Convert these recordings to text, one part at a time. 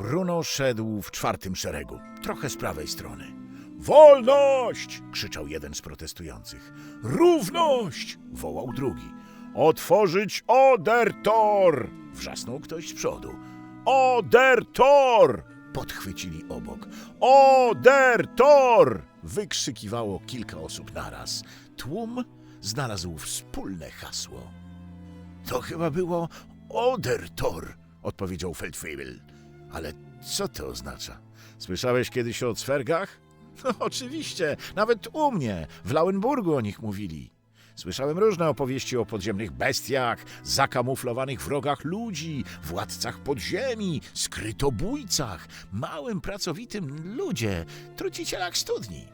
Bruno szedł w czwartym szeregu, trochę z prawej strony. Wolność! krzyczał jeden z protestujących. Równość! wołał drugi. Otworzyć Odertor! wrzasnął ktoś z przodu. Odertor! podchwycili obok. Odertor! wykrzykiwało kilka osób naraz. Tłum znalazł wspólne hasło. To chyba było Odertor, odpowiedział Feldwebel. Ale co to oznacza? Słyszałeś kiedyś o cwergach? No, oczywiście, nawet u mnie, w Lauenburgu o nich mówili. Słyszałem różne opowieści o podziemnych bestiach, zakamuflowanych wrogach ludzi, władcach podziemi, skrytobójcach, małym, pracowitym ludzie, trucicielach studni.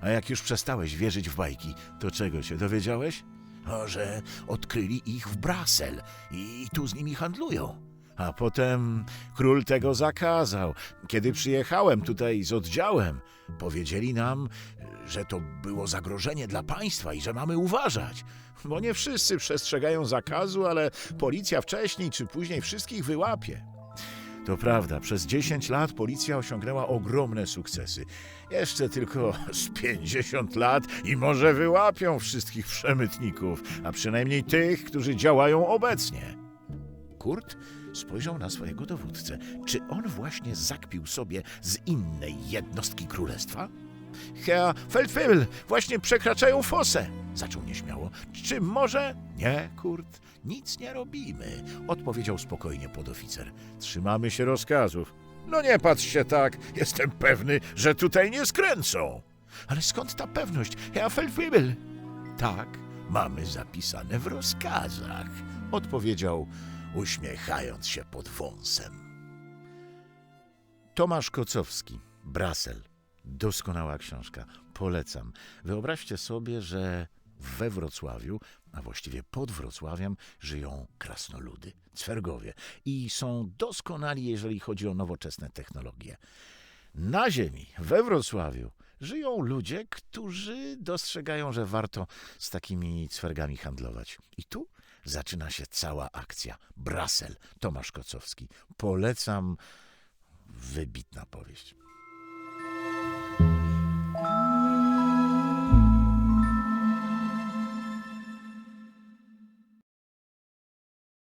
A jak już przestałeś wierzyć w bajki, to czego się dowiedziałeś? O, że odkryli ich w Brasel i tu z nimi handlują. A potem król tego zakazał. Kiedy przyjechałem tutaj z oddziałem, powiedzieli nam, że to było zagrożenie dla państwa i że mamy uważać. Bo nie wszyscy przestrzegają zakazu, ale policja wcześniej czy później wszystkich wyłapie. To prawda, przez 10 lat policja osiągnęła ogromne sukcesy. Jeszcze tylko z 50 lat i może wyłapią wszystkich przemytników, a przynajmniej tych, którzy działają obecnie. Kurt spojrzał na swojego dowódcę. Czy on właśnie zakpił sobie z innej jednostki królestwa? Herr Feldwebel, właśnie przekraczają fosę, zaczął nieśmiało. Czy może... Nie, Kurt, nic nie robimy, odpowiedział spokojnie podoficer. Trzymamy się rozkazów. No nie patrz się tak, jestem pewny, że tutaj nie skręcą. Ale skąd ta pewność, Herr Feldwebel? Tak, mamy zapisane w rozkazach, odpowiedział, uśmiechając się pod wąsem. Tomasz Kocowski, Brasel. Doskonała książka. Polecam. Wyobraźcie sobie, że we Wrocławiu, a właściwie pod Wrocławiem, żyją krasnoludy, cwergowie i są doskonali, jeżeli chodzi o nowoczesne technologie. Na Ziemi, we Wrocławiu, żyją ludzie, którzy dostrzegają, że warto z takimi cwergami handlować. I tu zaczyna się cała akcja. Brasel, Tomasz Kocowski. Polecam. Wybitna powieść.